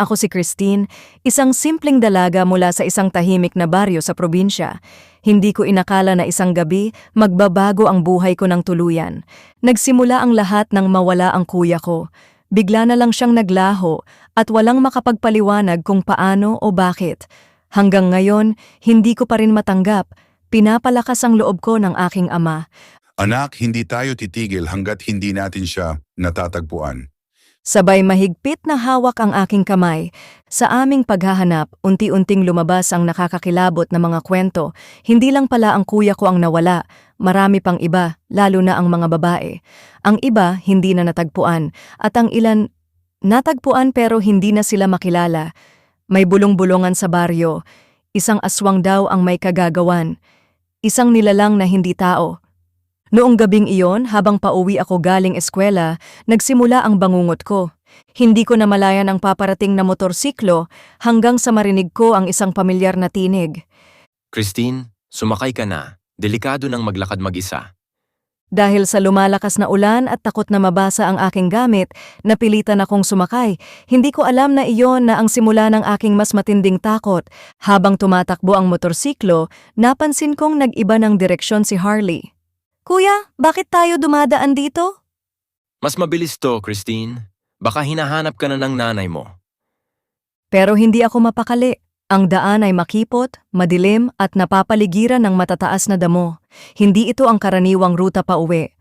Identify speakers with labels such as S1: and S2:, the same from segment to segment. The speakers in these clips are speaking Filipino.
S1: Ako si Christine, isang simpleng dalaga mula sa isang tahimik na baryo sa probinsya. Hindi ko inakala na isang gabi magbabago ang buhay ko ng tuluyan. Nagsimula ang lahat nang mawala ang kuya ko. Bigla na lang siyang naglaho at walang makapagpaliwanag kung paano o bakit. Hanggang ngayon, hindi ko pa rin matanggap. Pinapalakas ang loob ko ng aking ama.
S2: Anak, hindi tayo titigil hanggat hindi natin siya natatagpuan.
S1: Sabay mahigpit na hawak ang aking kamay. Sa aming paghahanap, unti-unting lumabas ang nakakakilabot na mga kwento. Hindi lang pala ang kuya ko ang nawala, marami pang iba, lalo na ang mga babae. Ang iba hindi na natagpuan, at ang ilan natagpuan pero hindi na sila makilala. May bulong-bulungan sa baryo. Isang aswang daw ang may kagagawan. Isang nilalang na hindi tao. Noong gabing iyon, habang pauwi ako galing eskwela, nagsimula ang bangungot ko. Hindi ko namalayan ang paparating na motorsiklo hanggang sa marinig ko ang isang pamilyar na tinig.
S3: Christine, sumakay ka na. Delikado nang maglakad mag-isa.
S1: Dahil sa lumalakas na ulan at takot na mabasa ang aking gamit, napilitan akong sumakay. Hindi ko alam na iyon na ang simula ng aking mas matinding takot. Habang tumatakbo ang motorsiklo, napansin kong nag-iba ng direksyon si Harley. Kuya, bakit tayo dumadaan dito?
S3: Mas mabilis to, Christine. Baka hinahanap ka na ng nanay mo.
S1: Pero hindi ako mapakali. Ang daan ay makipot, madilim at napapaligiran ng matataas na damo. Hindi ito ang karaniwang ruta pa uwi.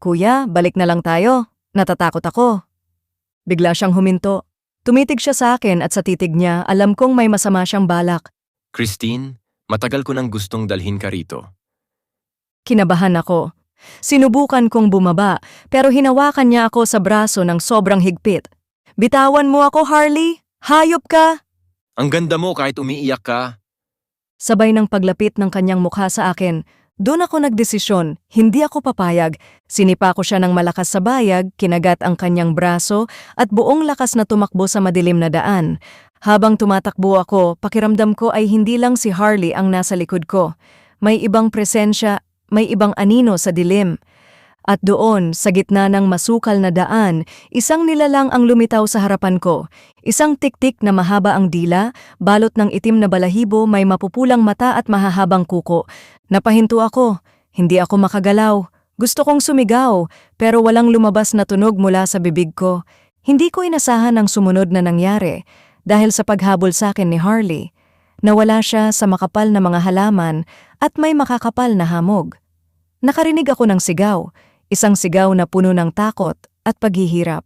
S1: Kuya, balik na lang tayo. Natatakot ako. Bigla siyang huminto. Tumitig siya sa akin at sa titig niya alam kong may masama siyang balak.
S3: Christine, matagal ko nang gustong dalhin ka rito.
S1: Kinabahan ako. Sinubukan kong bumaba pero hinawakan niya ako sa braso ng sobrang higpit. Bitawan mo ako, Harley! Hayop ka!
S3: Ang ganda mo kahit umiiyak ka.
S1: Sabay ng paglapit ng kanyang mukha sa akin, doon ako nagdesisyon, hindi ako papayag. Sinipa ko siya ng malakas sa bayag, kinagat ang kanyang braso at buong lakas na tumakbo sa madilim na daan. Habang tumatakbo ako, pakiramdam ko ay hindi lang si Harley ang nasa likod ko. May ibang presensya, may ibang anino sa dilim. At doon, sa gitna ng masukal na daan, isang nilalang ang lumitaw sa harapan ko. Isang tiktik na mahaba ang dila, balot ng itim na balahibo, may mapupulang mata at mahahabang kuko. Napahinto ako. Hindi ako makagalaw. Gusto kong sumigaw, pero walang lumabas na tunog mula sa bibig ko. Hindi ko inasahan ang sumunod na nangyari dahil sa paghabol sa akin ni Harley. Nawala siya sa makapal na mga halaman at may makakapal na hamog. Nakarinig ako ng sigaw, isang sigaw na puno ng takot at paghihirap.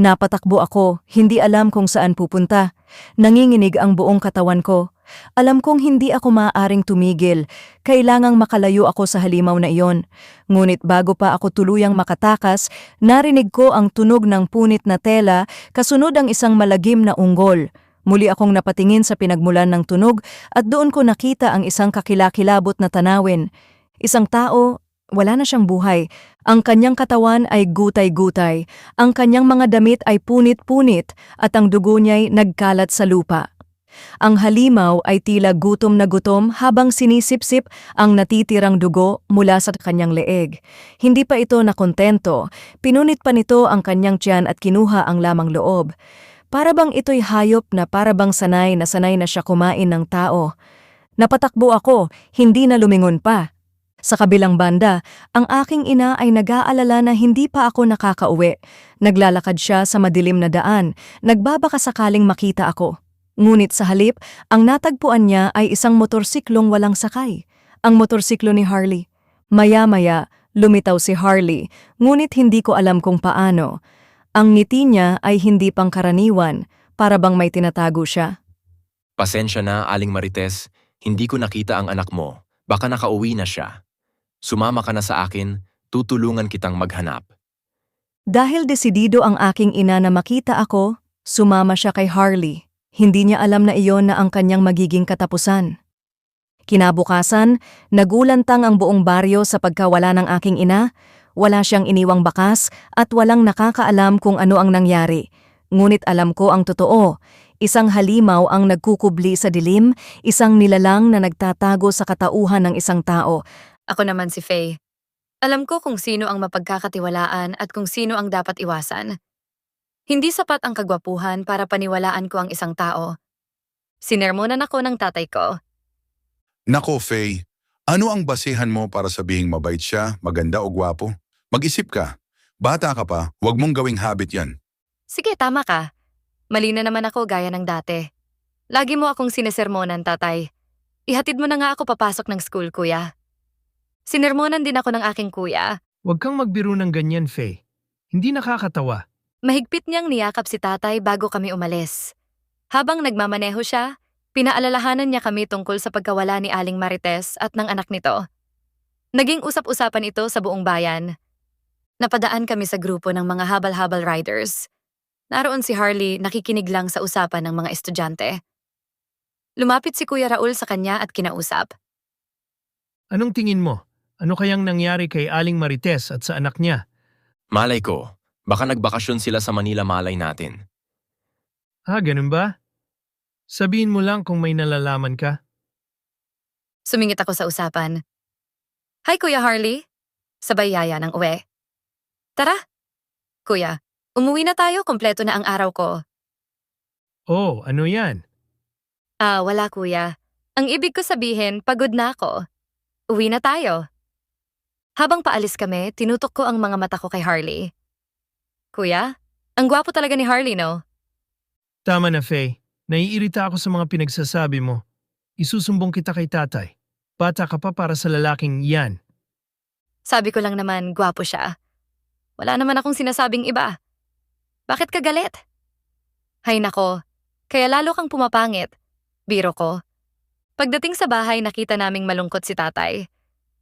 S1: Napatakbo ako, hindi alam kung saan pupunta. Nanginginig ang buong katawan ko. Alam kong hindi ako maaaring tumigil. Kailangang makalayo ako sa halimaw na iyon. Ngunit bago pa ako tuluyang makatakas, narinig ko ang tunog ng punit na tela, kasunod ang isang malagim na unggol. Muli akong napatingin sa pinagmulan ng tunog at doon ko nakita ang isang kakilakilabot na tanawin. Isang tao, wala na siyang buhay. Ang kanyang katawan ay gutay-gutay, ang kanyang mga damit ay punit-punit at ang dugo niya'y nagkalat sa lupa. Ang halimaw ay tila gutom na gutom habang sinisipsip ang natitirang dugo mula sa kanyang leeg. Hindi pa ito nakontento, pinunit pa nito ang kanyang tiyan at kinuha ang lamang loob. Para bang ito'y hayop na para bang sanay na sanay na siya kumain ng tao. Napatakbo ako, hindi na lumingon pa. Sa kabilang banda, ang aking ina ay nag-aalala na hindi pa ako nakakauwi. Naglalakad siya sa madilim na daan, nagbabaka sakaling makita ako. Ngunit sa halip, ang natagpuan niya ay isang motorsiklong walang sakay. Ang motorsiklo ni Harley. Maya-maya, lumitaw si Harley, ngunit hindi ko alam kung paano. Ang ngiti niya ay hindi pangkaraniwan, para bang may tinatago siya.
S3: Pasensya na, Aling Marites. Hindi ko nakita ang anak mo. Baka nakauwi na siya. Sumama ka na sa akin, tutulungan kitang maghanap.
S1: Dahil desidido ang aking ina na makita ako, sumama siya kay Harley. Hindi niya alam na iyon na ang kanyang magiging katapusan. Kinabukasan, nagulantang ang buong baryo sa pagkawala ng aking ina, wala siyang iniwang bakas at walang nakakaalam kung ano ang nangyari. Ngunit alam ko ang totoo, isang halimaw ang nagkukubli sa dilim, isang nilalang na nagtatago sa katauhan ng isang tao.
S4: Ako naman si Faye. Alam ko kung sino ang mapagkakatiwalaan at kung sino ang dapat iwasan. Hindi sapat ang kagwapuhan para paniwalaan ko ang isang tao. Sinermonan ako ng tatay ko.
S2: Nako, Faye. Ano ang basehan mo para sabihing mabait siya, maganda o gwapo? Mag-isip ka. Bata ka pa, huwag mong gawing habit yan.
S4: Sige, tama ka. Mali na naman ako gaya ng dati. Lagi mo akong sinesermonan, tatay. Ihatid mo na nga ako papasok ng school, kuya. Sinermonan din ako ng aking kuya.
S5: Huwag kang magbiro ng ganyan, Faye. Hindi nakakatawa.
S4: Mahigpit niyang niyakap si tatay bago kami umalis. Habang nagmamaneho siya, pinaalalahanan niya kami tungkol sa pagkawala ni Aling Marites at ng anak nito. Naging usap-usapan ito sa buong bayan. Napadaan kami sa grupo ng mga habal-habal riders. Naroon si Harley nakikinig lang sa usapan ng mga estudyante. Lumapit si Kuya Raul sa kanya at kinausap.
S5: Anong tingin mo? Ano kayang nangyari kay Aling Marites at sa anak niya?
S3: Malay ko, baka nagbakasyon sila sa Manila malay natin.
S5: Ah, ganun ba? Sabihin mo lang kung may nalalaman ka.
S4: Sumingit ako sa usapan. Hi, Kuya Harley. Sabay yaya ng uwi. Tara. Kuya, umuwi na tayo, kompleto na ang araw ko.
S5: Oh, ano yan?
S4: Ah, wala kuya. Ang ibig ko sabihin, pagod na ako. Uwi na tayo. Habang paalis kami, tinutok ko ang mga mata ko kay Harley. Kuya, ang gwapo talaga ni Harley, no?
S5: Tama na, Faye. Naiirita ako sa mga pinagsasabi mo. Isusumbong kita kay tatay. Bata ka pa para sa lalaking yan.
S4: Sabi ko lang naman, gwapo siya. Wala naman akong sinasabing iba. Bakit ka galit? Hay nako, kaya lalo kang pumapangit. Biro ko. Pagdating sa bahay, nakita naming malungkot si tatay.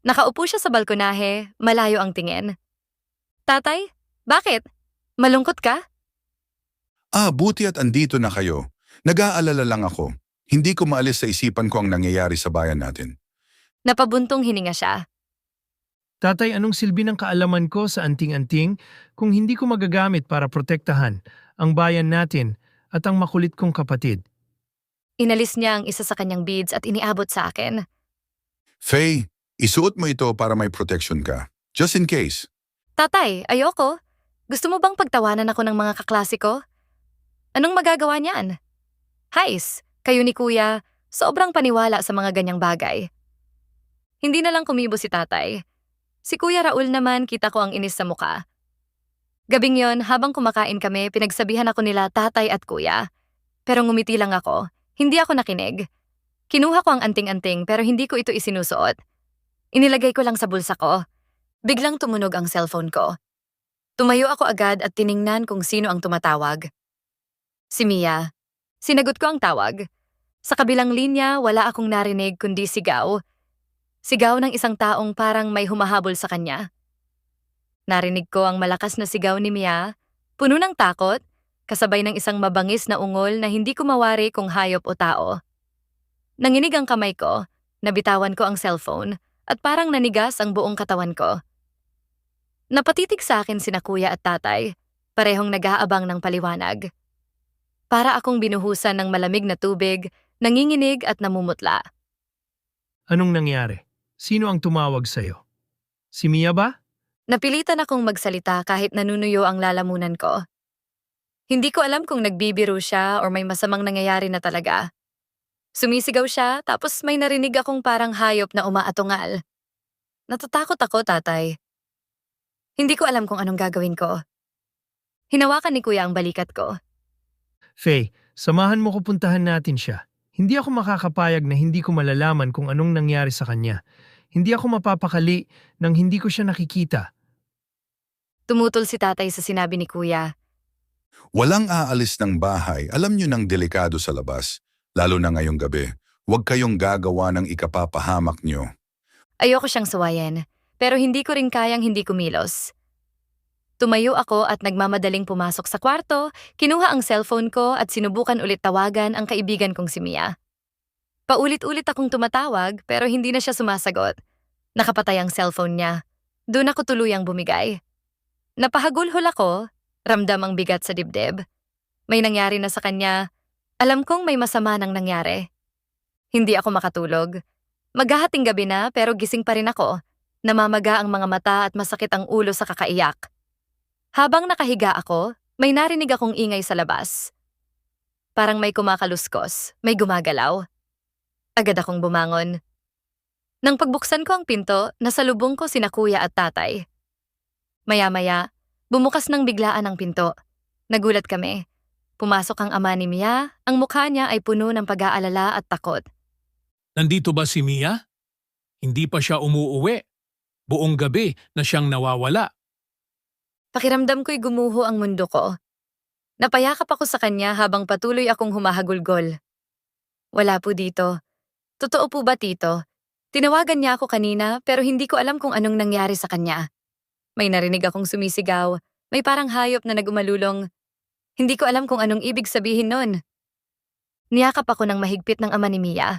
S4: Nakaupo siya sa balkonahe, malayo ang tingin. Tatay, bakit? Malungkot ka?
S2: Ah, buti at andito na kayo. Nag-aalala lang ako. Hindi ko maalis sa isipan ko ang nangyayari sa bayan natin.
S4: Napabuntong hininga siya.
S5: Tatay, anong silbi ng kaalaman ko sa anting-anting kung hindi ko magagamit para protektahan ang bayan natin at ang makulit kong kapatid?
S4: Inalis niya ang isa sa kanyang beads at iniabot sa akin.
S2: Faye, isuot mo ito para may protection ka. Just in case.
S4: Tatay, ayoko. Gusto mo bang pagtawanan ako ng mga kaklasiko? Anong magagawa niyan? Hais, kayo ni kuya, sobrang paniwala sa mga ganyang bagay. Hindi na lang kumibo si tatay. Si Kuya Raul naman kita ko ang inis sa muka. Gabing yon, habang kumakain kami, pinagsabihan ako nila tatay at kuya. Pero ngumiti lang ako, hindi ako nakinig. Kinuha ko ang anting-anting pero hindi ko ito isinusuot. Inilagay ko lang sa bulsa ko. Biglang tumunog ang cellphone ko. Tumayo ako agad at tiningnan kung sino ang tumatawag. Si Mia. Sinagot ko ang tawag. Sa kabilang linya, wala akong narinig kundi sigaw. Sigaw ng isang taong parang may humahabol sa kanya. Narinig ko ang malakas na sigaw ni Mia, puno ng takot, kasabay ng isang mabangis na ungol na hindi ko mawari kung hayop o tao. Nanginig ang kamay ko, nabitawan ko ang cellphone, at parang nanigas ang buong katawan ko. Napatitig sa akin sina kuya at tatay, parehong nag-aabang ng paliwanag. Para akong binuhusan ng malamig na tubig, nanginginig at namumutla.
S5: Anong nangyari? Sino ang tumawag sa'yo? Si Mia ba?
S4: Napilitan akong magsalita kahit nanunuyo ang lalamunan ko. Hindi ko alam kung nagbibiro siya or may masamang nangyayari na talaga. Sumisigaw siya tapos may narinig akong parang hayop na umaatungal. Natatakot ako, tatay. Hindi ko alam kung anong gagawin ko. Hinawakan ni kuya ang balikat ko.
S5: Faye, samahan mo ko puntahan natin siya. Hindi ako makakapayag na hindi ko malalaman kung anong nangyari sa kanya. Hindi ako mapapakali nang hindi ko siya nakikita.
S4: Tumutol si tatay sa sinabi ni kuya.
S2: Walang aalis ng bahay. Alam nyo ng delikado sa labas. Lalo na ngayong gabi. Huwag kayong gagawa ng ikapapahamak nyo.
S4: Ayoko siyang suwayan, pero hindi ko rin kayang hindi kumilos. Tumayo ako at nagmamadaling pumasok sa kwarto, kinuha ang cellphone ko at sinubukan ulit tawagan ang kaibigan kong si Mia. Paulit-ulit akong tumatawag pero hindi na siya sumasagot. Nakapatay ang cellphone niya. Doon ako tuluyang bumigay. Napahagulhol ako, ramdam ang bigat sa dibdib. May nangyari na sa kanya. Alam kong may masama nang nangyari. Hindi ako makatulog. Maghahating gabi na pero gising pa rin ako. Namamaga ang mga mata at masakit ang ulo sa kakaiyak. Habang nakahiga ako, May narinig akong ingay sa labas. Parang may kumakaluskos, may gumagalaw. Agad akong bumangon. Nang pagbuksan ko ang pinto, nasalubong ko sina kuya at tatay. Maya-maya, bumukas ng biglaan ang pinto. Nagulat kami. Pumasok ang ama ni Mia, ang mukha niya ay puno ng pag-aalala at takot.
S6: Nandito ba si Mia? Hindi pa siya umuuwi. Buong gabi na siyang nawawala.
S4: Pakiramdam ko'y gumuho ang mundo ko. Napayakap ako sa kanya habang patuloy akong humahagulgol. Wala po dito. Totoo po ba, Tito? Tinawagan niya ako kanina pero hindi ko alam kung anong nangyari sa kanya. May narinig akong sumisigaw. May parang hayop na nagumalulong. Hindi ko alam kung anong ibig sabihin nun. Niyakap ako ng mahigpit ng ama ni Mia.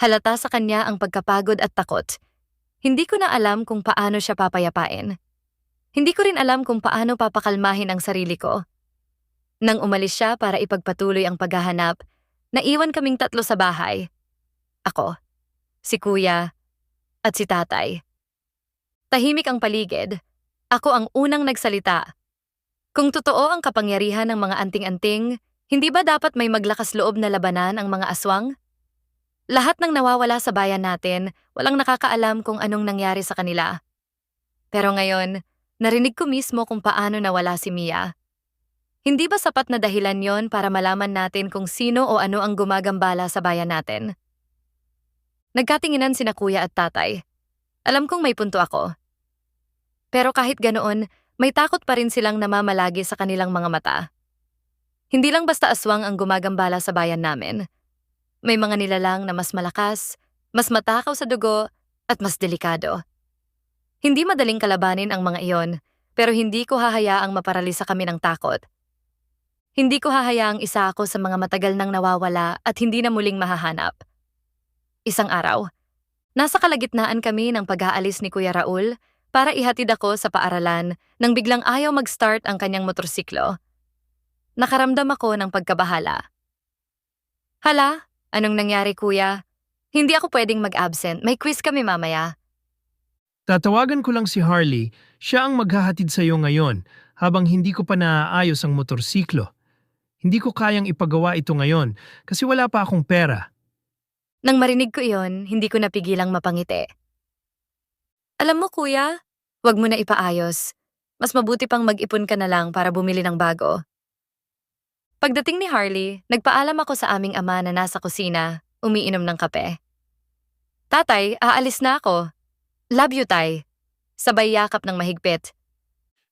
S4: Halata sa kanya ang pagkapagod at takot. Hindi ko na alam kung paano siya papayapain. Hindi ko rin alam kung paano papakalmahin ang sarili ko. Nang umalis siya para ipagpatuloy ang paghahanap, naiwan kaming tatlo sa bahay. Ako, si kuya, at si tatay. Tahimik ang paligid. Ako ang unang nagsalita. Kung totoo ang kapangyarihan ng mga anting-anting, hindi ba dapat may maglakas loob na labanan ang mga aswang? Lahat ng nawawala sa bayan natin, walang nakakaalam kung anong nangyari sa kanila. Pero ngayon, narinig ko mismo kung paano nawala si Mia. Hindi ba sapat na dahilan yon para malaman natin kung sino o ano ang gumagambala sa bayan natin? Nagkatinginan sina kuya at tatay. Alam kong may punto ako. Pero kahit ganoon, may takot pa rin silang namamalagi sa kanilang mga mata. Hindi lang basta aswang ang gumagambala sa bayan namin. May mga nilalang na mas malakas, mas matakaw sa dugo, at mas delikado. Hindi madaling kalabanin ang mga iyon, pero hindi ko hahayaang maparalisa kami ng takot. Hindi ko hahayaang isa ako sa mga matagal nang nawawala at hindi na muling mahahanap. Isang araw, nasa kalagitnaan kami ng pag-aalis ni Kuya Raul para ihatid ako sa paaralan nang biglang ayaw mag-start ang kanyang motorsiklo. Nakaramdam ako ng pagkabahala. Hala, anong nangyari kuya? Hindi ako pwedeng mag-absent. May quiz kami mamaya.
S5: Tatawagan ko lang si Harley, siya ang maghahatid sa iyo ngayon habang hindi ko pa naaayos ang motorsiklo. Hindi ko kayang ipagawa ito ngayon kasi wala pa akong pera.
S4: Nang marinig ko iyon, hindi ko napigilang mapangiti. Alam mo kuya, wag mo na ipaayos. Mas mabuti pang mag-ipon ka na lang para bumili ng bago. Pagdating ni Harley, nagpaalam ako sa aming ama na nasa kusina, umiinom ng kape. Tatay, aalis na ako. Love you, tay. Sabay yakap ng mahigpit.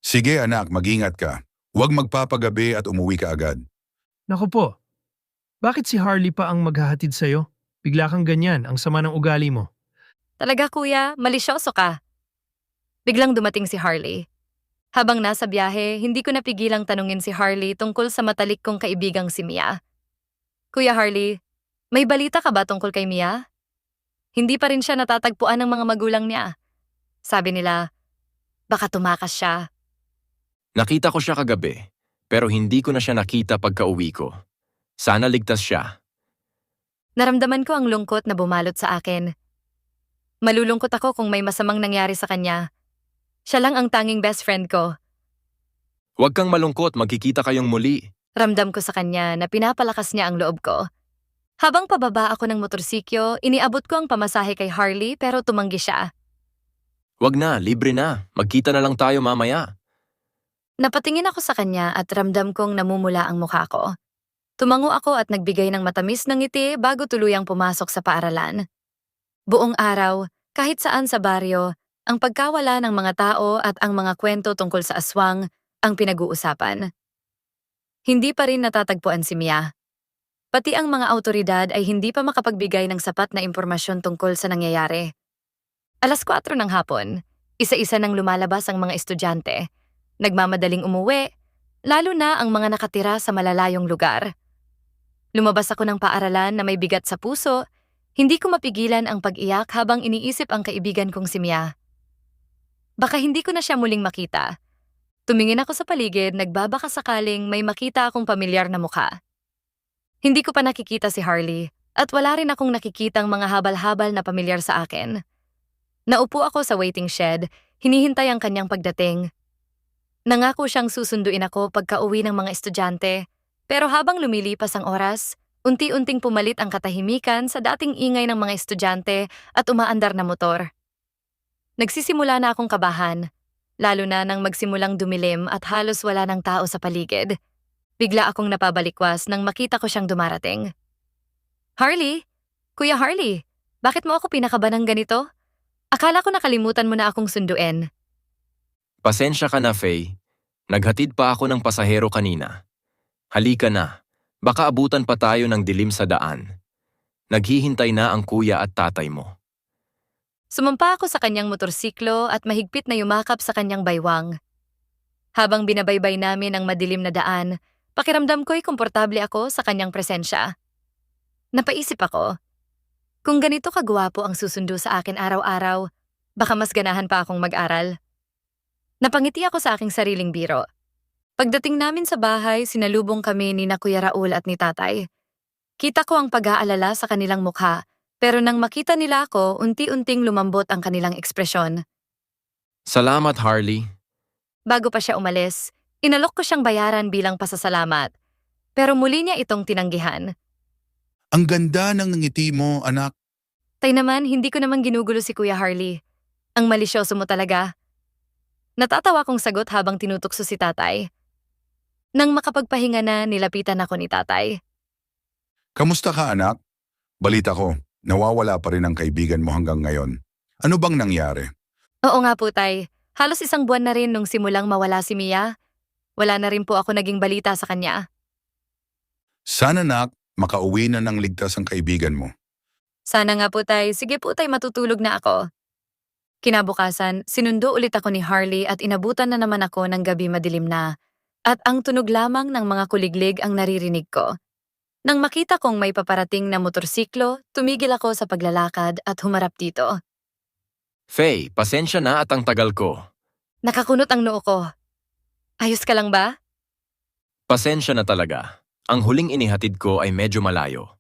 S2: Sige anak, mag-ingat ka. Huwag magpapagabi at umuwi ka agad.
S5: Naku po, bakit si Harley pa ang maghahatid sa iyo? Bigla kang ganyan, ang sama ng ugali mo.
S4: Talaga kuya, malisyoso ka. Biglang dumating si Harley. Habang nasa biyahe, hindi ko napigilang tanungin si Harley tungkol sa matalik kong kaibigang si Mia. Kuya Harley, may balita ka ba tungkol kay Mia? Hindi pa rin siya natatagpuan ng mga magulang niya. Sabi nila, baka tumakas siya.
S3: Nakita ko siya kagabi, pero hindi ko na siya nakita pagka uwi ko. Sana ligtas siya.
S4: Naramdaman ko ang lungkot na bumalot sa akin. Malulungkot ako kung may masamang nangyari sa kanya. Siya lang ang tanging best friend ko.
S3: Huwag kang malungkot, magkikita kayong muli.
S4: Ramdam ko sa kanya na pinapalakas niya ang loob ko. Habang pababa ako ng motorsikyo, iniabot ko ang pamasahe kay Harley pero tumanggi siya.
S3: Huwag na, libre na. Magkita na lang tayo mamaya.
S4: Napatingin ako sa kanya at ramdam kong namumula ang mukha ko. Tumango ako at nagbigay ng matamis ng ngiti bago tuluyang pumasok sa paaralan. Buong araw, kahit saan sa baryo, ang pagkawala ng mga tao at ang mga kwento tungkol sa aswang ang pinag-uusapan. Hindi pa rin natatagpuan si Mia. Pati ang mga autoridad ay hindi pa makapagbigay ng sapat na impormasyon tungkol sa nangyayari. Alas 4 ng hapon, isa-isa nang lumalabas ang mga estudyante. Nagmamadaling umuwi, lalo na ang mga nakatira sa malalayong lugar. Lumabas ako ng paaralan na may bigat sa puso, hindi ko mapigilan ang pag-iyak habang iniisip ang kaibigan kong si Mia. Baka hindi ko na siya muling makita. Tumingin ako sa paligid, nagbabaka sakaling may makita akong pamilyar na mukha. Hindi ko pa nakikita si Harley at wala rin akong nakikitang mga habal-habal na pamilyar sa akin. Naupo ako sa waiting shed, hinihintay ang kanyang pagdating. Nangako siyang susunduin ako pagka-uwi ng mga estudyante, pero habang lumilipas ang oras, unti-unting pumalit ang katahimikan sa dating ingay ng mga estudyante at umaandar na motor. Nagsisimula na akong kabahan, lalo na nang magsimulang dumilim at halos wala ng tao sa paligid. Bigla akong napabalikwas nang makita ko siyang dumarating. Harley? Kuya Harley, bakit mo ako pinakaba ng ganito? Akala ko nakalimutan mo na akong sunduin.
S3: Pasensya ka na, Faye. Naghatid pa ako ng pasahero kanina. Halika na. Baka abutan pa tayo ng dilim sa daan. Naghihintay na ang kuya at tatay mo.
S4: Sumampa ako sa kanyang motorsiklo at mahigpit na yumakap sa kanyang baywang. Habang binabaybay namin ang madilim na daan, pakiramdam ko'y komportable ako sa kanyang presensya. Napaisip ako, kung ganito kagwapo ang susundo sa akin araw-araw, baka mas ganahan pa akong mag-aral. Napangiti ako sa aking sariling biro. Pagdating namin sa bahay, sinalubong kami ni na Kuya Raul at ni Tatay. Kita ko ang pag-aalala sa kanilang mukha, pero nang makita nila ako, unti-unting lumambot ang kanilang ekspresyon.
S3: Salamat, Harley.
S4: Bago pa siya umalis, inalok ko siyang bayaran bilang pasasalamat. Pero muli niya itong tinanggihan.
S2: Ang ganda ng ngiti mo, anak.
S4: Tay naman, hindi ko naman ginugulo si Kuya Harley. Ang malisyoso mo talaga. Natatawa kong sagot habang tinutokso si tatay. Nang makapagpahinga na, nilapitan ako ni tatay.
S2: Kamusta ka, anak? Balita ko, nawawala pa rin ang kaibigan mo hanggang ngayon. Ano bang nangyari?
S4: Oo nga po, tay. Halos isang buwan na rin nung simulang mawala si Mia. Wala na rin po ako naging balita sa kanya.
S2: Sana, nak, makauwi na ng ligtas ang kaibigan mo.
S4: Sana nga po tay, sige po tay matutulog na ako. Kinabukasan, sinundo ulit ako ni Harley at inabutan na naman ako ng gabi madilim na. At ang tunog lamang ng mga kuliglig ang naririnig ko. Nang makita kong may paparating na motorsiklo, tumigil ako sa paglalakad at humarap dito.
S3: Faye, pasensya na at ang tagal ko.
S4: Nakakunot ang noo ko. Ayos ka lang ba?
S3: Pasensya na talaga. Ang huling inihatid ko ay medyo malayo.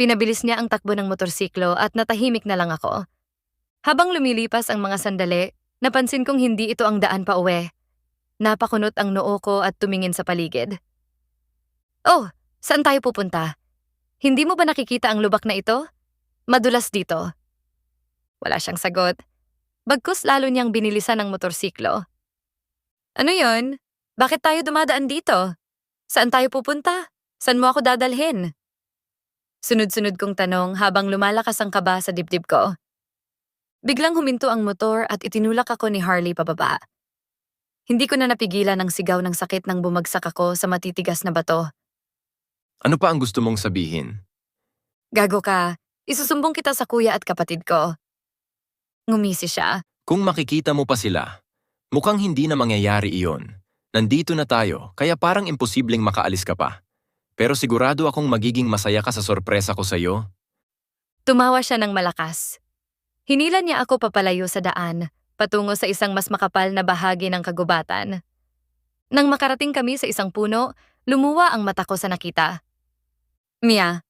S4: Pinabilis niya ang takbo ng motorsiklo at natahimik na lang ako. Habang lumilipas ang mga sandali, napansin kong hindi ito ang daan pa uwi. Napakunot ang noo ko at tumingin sa paligid. Oh, saan tayo pupunta? Hindi mo ba nakikita ang lubak na ito? Madulas dito. Wala siyang sagot. Bagkus lalo niyang binilisan ang motorsiklo. Ano yon? Bakit tayo dumadaan dito? Saan tayo pupunta? Saan mo ako dadalhin? Sunod-sunod kong tanong habang lumalakas ang kaba sa dibdib ko. Biglang huminto ang motor at itinulak ako ni Harley pababa. Hindi ko na napigilan ang sigaw ng sakit nang bumagsak ako sa matitigas na bato.
S3: Ano pa ang gusto mong sabihin?
S4: Gago ka, isusumbong kita sa kuya at kapatid ko. Ngumisi siya.
S3: Kung makikita mo pa sila, mukhang hindi na mangyayari iyon. Nandito na tayo, kaya parang imposibleng makaalis ka pa. Pero sigurado akong magiging masaya ka sa sorpresa ko sa'yo.
S4: Tumawa siya ng malakas. Hinila niya ako papalayo sa daan, patungo sa isang mas makapal na bahagi ng kagubatan. Nang makarating kami sa isang puno, lumuwa ang mata ko sa nakita. Mia.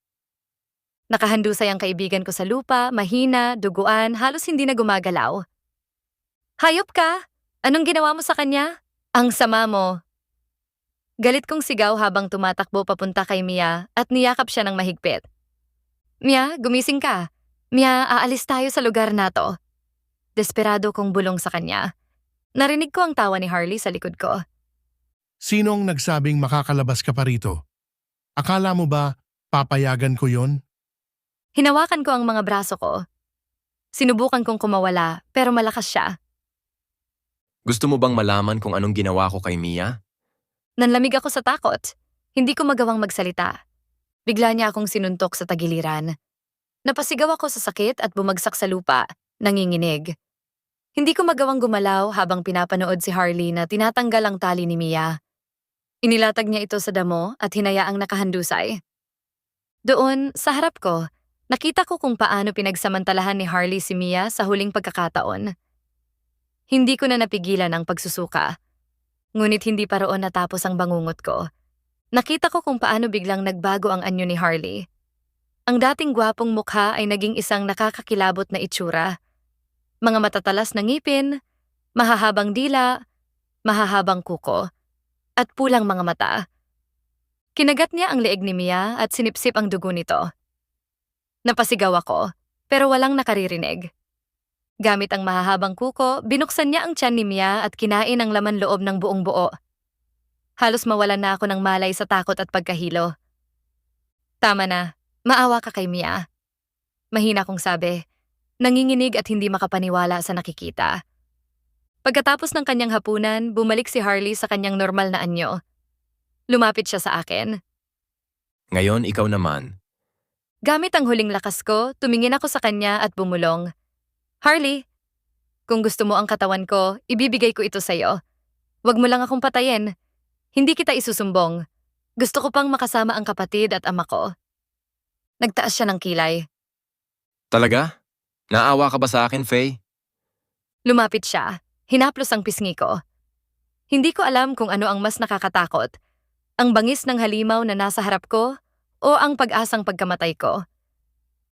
S4: Nakahandusay ang kaibigan ko sa lupa, mahina, duguan, halos hindi na gumagalaw. Hayop ka! Anong ginawa mo sa kanya? Ang sama mo. Galit kong sigaw habang tumatakbo papunta kay Mia at niyakap siya ng mahigpit. Mia, gumising ka. Mia, aalis tayo sa lugar na to. Desperado kong bulong sa kanya. Narinig ko ang tawa ni Harley sa likod ko.
S7: Sinong nagsabing makakalabas ka pa rito? Akala mo ba papayagan ko yon?
S4: Hinawakan ko ang mga braso ko. Sinubukan kong kumawala pero malakas siya.
S3: Gusto mo bang malaman kung anong ginawa ko kay Mia?
S4: Nanlamig ako sa takot. Hindi ko magawang magsalita. Bigla niya akong sinuntok sa tagiliran. Napasigaw ako sa sakit at bumagsak sa lupa, nanginginig. Hindi ko magawang gumalaw habang pinapanood si Harley na tinatanggal ang tali ni Mia. Inilatag niya ito sa damo at hinayaang nakahandusay. Doon, sa harap ko, nakita ko kung paano pinagsamantalahan ni Harley si Mia sa huling pagkakataon. Hindi ko na napigilan ang pagsusuka. Ngunit hindi pa roon natapos ang bangungot ko. Nakita ko kung paano biglang nagbago ang anyo ni Harley. Ang dating gwapong mukha ay naging isang nakakakilabot na itsura. Mga matatalas na ngipin, mahahabang dila, mahahabang kuko, at pulang mga mata. Kinagat niya ang leeg ni Mia at sinipsip ang dugo nito. Napasigaw ako, pero walang nakaririnig. Gamit ang mahahabang kuko, binuksan niya ang tiyan ni Mia at kinain ang laman loob ng buong buo. Halos mawalan na ako ng malay sa takot at pagkahilo. Tama na, maawa ka kay Mia. Mahina kong sabi, nanginginig at hindi makapaniwala sa nakikita. Pagkatapos ng kanyang hapunan, bumalik si Harley sa kanyang normal na anyo. Lumapit siya sa akin.
S3: Ngayon ikaw naman.
S4: Gamit ang huling lakas ko, tumingin ako sa kanya at bumulong. Harley, kung gusto mo ang katawan ko, ibibigay ko ito sa'yo. Huwag mo lang akong patayin. Hindi kita isusumbong. Gusto ko pang makasama ang kapatid at ama ko. Nagtaas siya ng kilay.
S3: Talaga? Naawa ka ba sa akin, Faye?
S4: Lumapit siya. Hinaplos ang pisngi ko. Hindi ko alam kung ano ang mas nakakatakot. Ang bangis ng halimaw na nasa harap ko o ang pag-asang pagkamatay ko.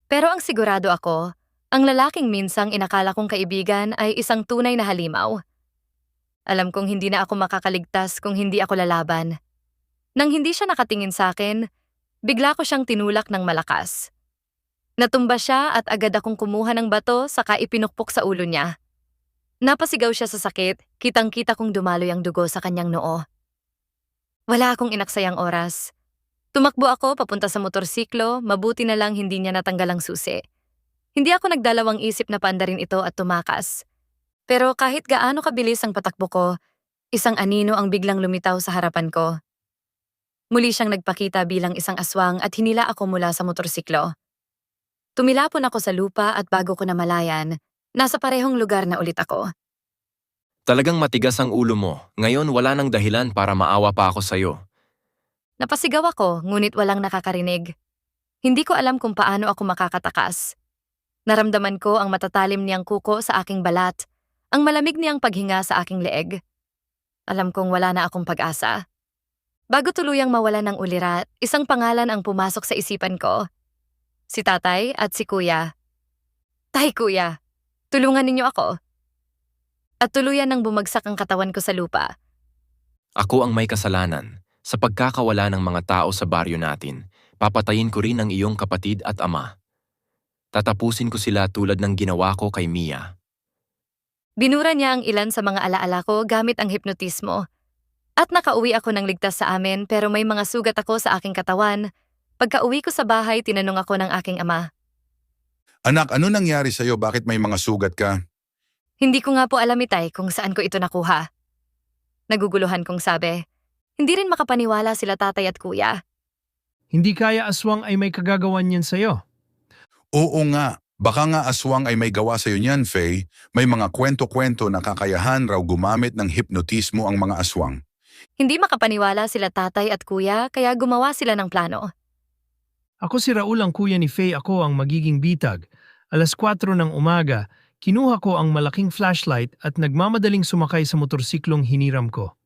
S4: Pero ang sigurado ako, ang lalaking minsang inakala kong kaibigan ay isang tunay na halimaw. Alam kong hindi na ako makakaligtas kung hindi ako lalaban. Nang hindi siya nakatingin sa akin, bigla ko siyang tinulak ng malakas. Natumba siya at agad akong kumuha ng bato saka ipinukpok sa ulo niya. Napasigaw siya sa sakit, kitang-kita kong dumaloy ang dugo sa kanyang noo. Wala akong inaksayang oras. Tumakbo ako papunta sa motorsiklo, mabuti na lang hindi niya natanggal ang susi. Hindi ako nagdalawang isip na paandarin ito at tumakas. Pero kahit gaano kabilis ang patakbo ko, isang anino ang biglang lumitaw sa harapan ko. Muli siyang nagpakita bilang isang aswang at hinila ako mula sa motorsiklo. Tumilapon ako sa lupa at bago ko namalayan, nasa parehong lugar na ulit ako.
S3: Talagang matigas ang ulo mo. Ngayon wala nang dahilan para maawa pa ako sa'yo.
S4: Napasigaw ako, ngunit walang nakakarinig. Hindi ko alam kung paano ako makakatakas. Naramdaman ko ang matatalim niyang kuko sa aking balat, ang malamig niyang paghinga sa aking leeg. Alam kong wala na akong pag-asa. Bago tuluyang mawala ng ulirat, isang pangalan ang pumasok sa isipan ko. Si tatay at si kuya. Tay kuya, tulungan ninyo ako. At tuluyan nang bumagsak ang katawan ko sa lupa.
S3: Ako ang may kasalanan. Sa pagkakawala ng mga tao sa baryo natin, papatayin ko rin ang iyong kapatid at ama. Tatapusin ko sila tulad ng ginawa ko kay Mia.
S4: Binura niya ang ilan sa mga alaala ko gamit ang hipnotismo. At nakauwi ako ng ligtas sa amin pero may mga sugat ako sa aking katawan. Pagka-uwi ko sa bahay, tinanong ako ng aking ama.
S2: Anak, ano nangyari sa'yo? Bakit may mga sugat ka?
S4: Hindi ko nga po alam itay kung saan ko ito nakuha. Naguguluhan kong sabi. Hindi rin makapaniwala sila tatay at kuya.
S5: Hindi kaya aswang ay may kagagawan yan sa'yo.
S2: Oo nga. Baka nga aswang ay may gawa sa'yo niyan, Faye. May mga kwento-kwento na kakayahan raw gumamit ng hipnotismo ang mga aswang.
S4: Hindi makapaniwala sila tatay at kuya kaya gumawa sila ng plano.
S5: Ako si Raul ang kuya ni Faye, ako ang magiging bitag. Alas 4 ng umaga, kinuha ko ang malaking flashlight at nagmamadaling sumakay sa motorsiklong hiniram ko.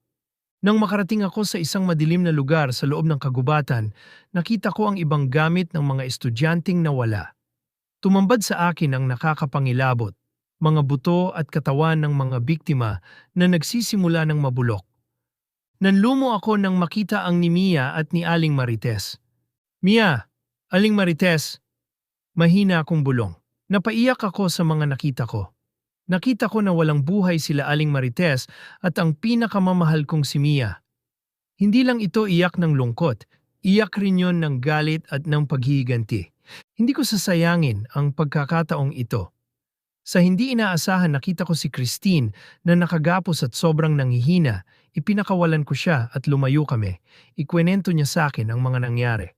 S5: Nang makarating ako sa isang madilim na lugar sa loob ng kagubatan, nakita ko ang ibang gamit ng mga estudyanteng nawala. Tumambad sa akin ang nakakapangilabot, mga buto at katawan ng mga biktima na nagsisimula ng mabulok. Nanlumo ako nang makita ang ni Mia at ni Aling Marites. Mia, Aling Marites, mahina akong bulong. Napaiyak ako sa mga nakita ko. Nakita ko na walang buhay sila Aling Marites at ang pinakamamahal kong si Mia. Hindi lang ito iyak ng lungkot, iyak rin yon ng galit at ng paghihiganti. Hindi ko sasayangin ang pagkakataong ito. Sa hindi inaasahan nakita ko si Christine na nakagapos at sobrang nangihina, ipinakawalan ko siya at lumayo kami. Ikwenento niya sa akin ang mga nangyari.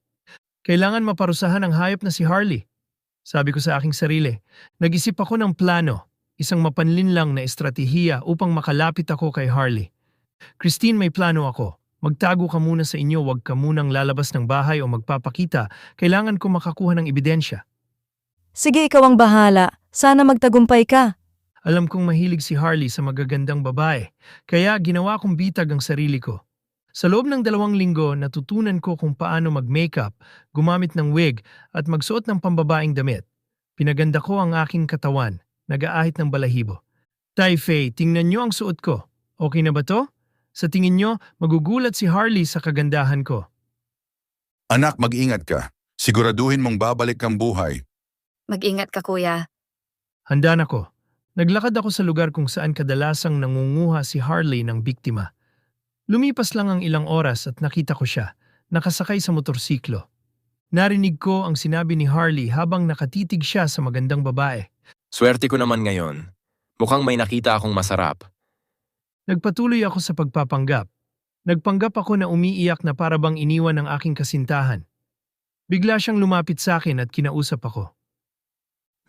S5: Kailangan maparusahan ang hayop na si Harley. Sabi ko sa aking sarili, nag-isip ako ng plano, isang mapanlin lang na estratehiya upang makalapit ako kay Harley. Christine, may plano ako. Magtago ka muna sa inyo, wag ka munang lalabas ng bahay o magpapakita. Kailangan ko makakuha ng ebidensya.
S1: Sige, ikaw ang bahala. Sana magtagumpay ka.
S5: Alam kong mahilig si Harley sa magagandang babae, kaya ginawa kong bitag ang sarili ko. Sa loob ng dalawang linggo, natutunan ko kung paano mag-makeup, gumamit ng wig, at magsuot ng pambabaing damit. Pinaganda ko ang aking katawan, nag-aahit ng balahibo. Tay Fei, tingnan niyo ang suot ko. Okay na ba to? Sa tingin nyo, magugulat si Harley sa kagandahan ko.
S2: Anak, mag-ingat ka. Siguraduhin mong babalik kang buhay.
S4: Mag-ingat ka, kuya.
S5: Handa na ko. Naglakad ako sa lugar kung saan kadalasang nangunguha si Harley ng biktima. Lumipas lang ang ilang oras at nakita ko siya, nakasakay sa motorsiklo. Narinig ko ang sinabi ni Harley habang nakatitig siya sa magandang babae.
S3: Swerte ko naman ngayon. Mukhang may nakita akong masarap.
S5: Nagpatuloy ako sa pagpapanggap. Nagpanggap ako na umiiyak na parabang iniwan ng aking kasintahan. Bigla siyang lumapit sa akin at kinausap ako.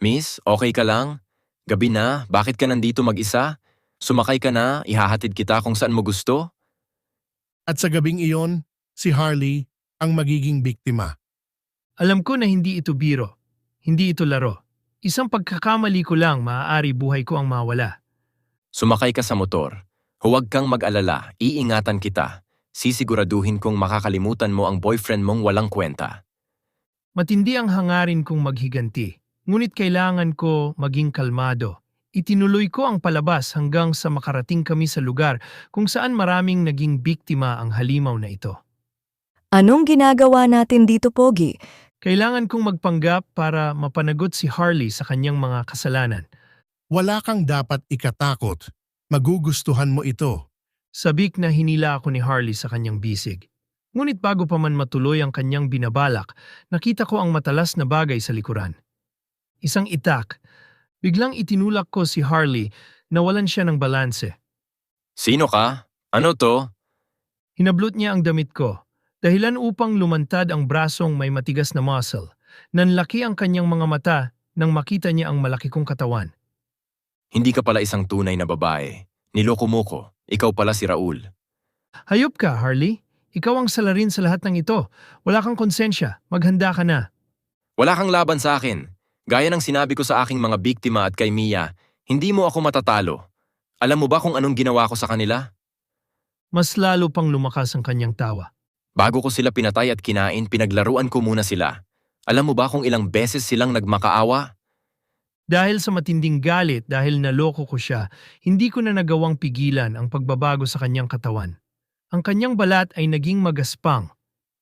S3: Miss, okay ka lang? Gabi na, bakit ka nandito mag-isa? Sumakay ka na, ihahatid kita kung saan mo gusto?
S7: At sa gabing iyon, si Harley ang magiging biktima.
S5: Alam ko na hindi ito biro. Hindi ito laro. Isang pagkakamali ko lang maaari buhay ko ang mawala.
S3: Sumakay ka sa motor. Huwag kang mag-alala, iingatan kita. Sisiguraduhin kong makakalimutan mo ang boyfriend mong walang kwenta.
S5: Matindi ang hangarin kong maghiganti. Ngunit kailangan ko maging kalmado. Itinuloy ko ang palabas hanggang sa makarating kami sa lugar kung saan maraming naging biktima ang halimaw na ito.
S1: Anong ginagawa natin dito, Pogi?
S5: Kailangan kong magpanggap para mapanagot si Harley sa kanyang mga kasalanan.
S7: Wala kang dapat ikatakot. Magugustuhan mo ito.
S5: Sabik na hinila ako ni Harley sa kanyang bisig. Ngunit bago pa man matuloy ang kanyang binabalak, nakita ko ang matalas na bagay sa likuran. Isang itak. Biglang itinulak ko si Harley na walan siya ng balanse.
S3: Sino ka? Ano to?
S5: Hinablot niya ang damit ko. Dahilan upang lumantad ang brasong may matigas na muscle. Nanlaki ang kanyang mga mata nang makita niya ang malaki kong katawan.
S3: Hindi ka pala isang tunay na babae. Niloko mo ko. Ikaw pala si Raul.
S5: Hayop ka, Harley. Ikaw ang salarin sa lahat ng ito. Wala kang konsensya. Maghanda ka na.
S3: Wala kang laban sa akin. Gaya ng sinabi ko sa aking mga biktima at kay Mia, hindi mo ako matatalo. Alam mo ba kung anong ginawa ko sa kanila?
S5: Mas lalo pang lumakas ang kanyang tawa.
S3: Bago ko sila pinatay at kinain, pinaglaruan ko muna sila. Alam mo ba kung ilang beses silang nagmakaawa?
S5: Dahil sa matinding galit dahil naloko ko siya, hindi ko na nagawang pigilan ang pagbabago sa kanyang katawan. Ang kanyang balat ay naging magaspang.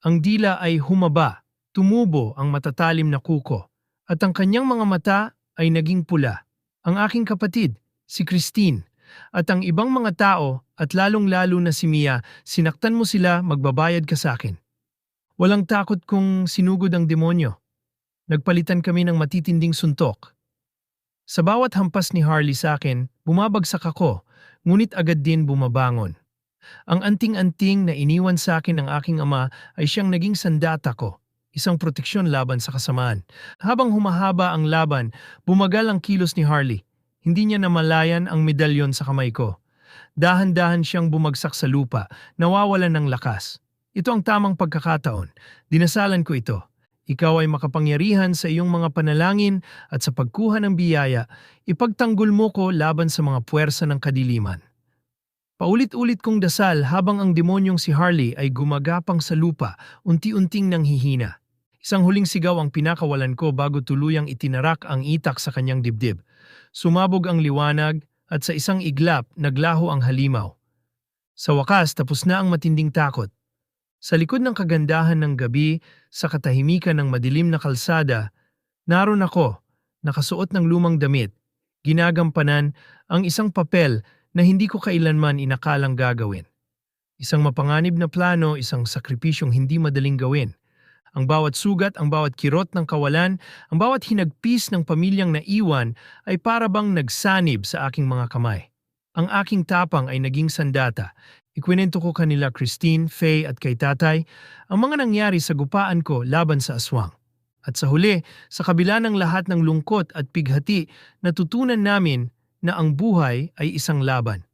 S5: Ang dila ay humaba, tumubo ang matatalim na kuko, at ang kanyang mga mata ay naging pula. Ang aking kapatid, si Christine, at ang ibang mga tao at lalong-lalo na si Mia, sinaktan mo sila, magbabayad ka sa akin. Walang takot kung sinugod ang demonyo. Nagpalitan kami ng matitinding suntok. Sa bawat hampas ni Harley sa akin, bumabagsak ako, ngunit agad din bumabangon. Ang anting-anting na iniwan sa akin ng aking ama ay siyang naging sandata ko, isang proteksyon laban sa kasamaan. Habang humahaba ang laban, bumagal ang kilos ni Harley. Hindi niya namalayan ang medalyon sa kamay ko. Dahan-dahan siyang bumagsak sa lupa, nawawalan ng lakas. Ito ang tamang pagkakataon. Dinasalan ko ito. Ikaw ay makapangyarihan sa iyong mga panalangin at sa pagkuha ng biyaya, ipagtanggol mo ko laban sa mga puwersa ng kadiliman. Paulit-ulit kong dasal habang ang demonyong si Harley ay gumagapang sa lupa, unti-unting nanghihina. Isang huling sigaw ang pinakawalan ko bago tuluyang itinarak ang itak sa kanyang dibdib. Sumabog ang liwanag at sa isang iglap naglaho ang halimaw. Sa wakas tapos na ang matinding takot. Sa likod ng kagandahan ng gabi, sa katahimikan ng madilim na kalsada, naroon ako, nakasuot ng lumang damit, ginagampanan ang isang papel na hindi ko kailanman inakalang gagawin. Isang mapanganib na plano, isang sakripisyong hindi madaling gawin. Ang bawat sugat, ang bawat kirot ng kawalan, ang bawat hinagpis ng pamilyang naiwan ay parabang nagsanib sa aking mga kamay. Ang aking tapang ay naging sandata. Ikwinento ko kanila Christine, Faye at kay tatay ang mga nangyari sa gupaan ko laban sa aswang. At sa huli, sa kabila ng lahat ng lungkot at pighati, natutunan namin na ang buhay ay isang laban.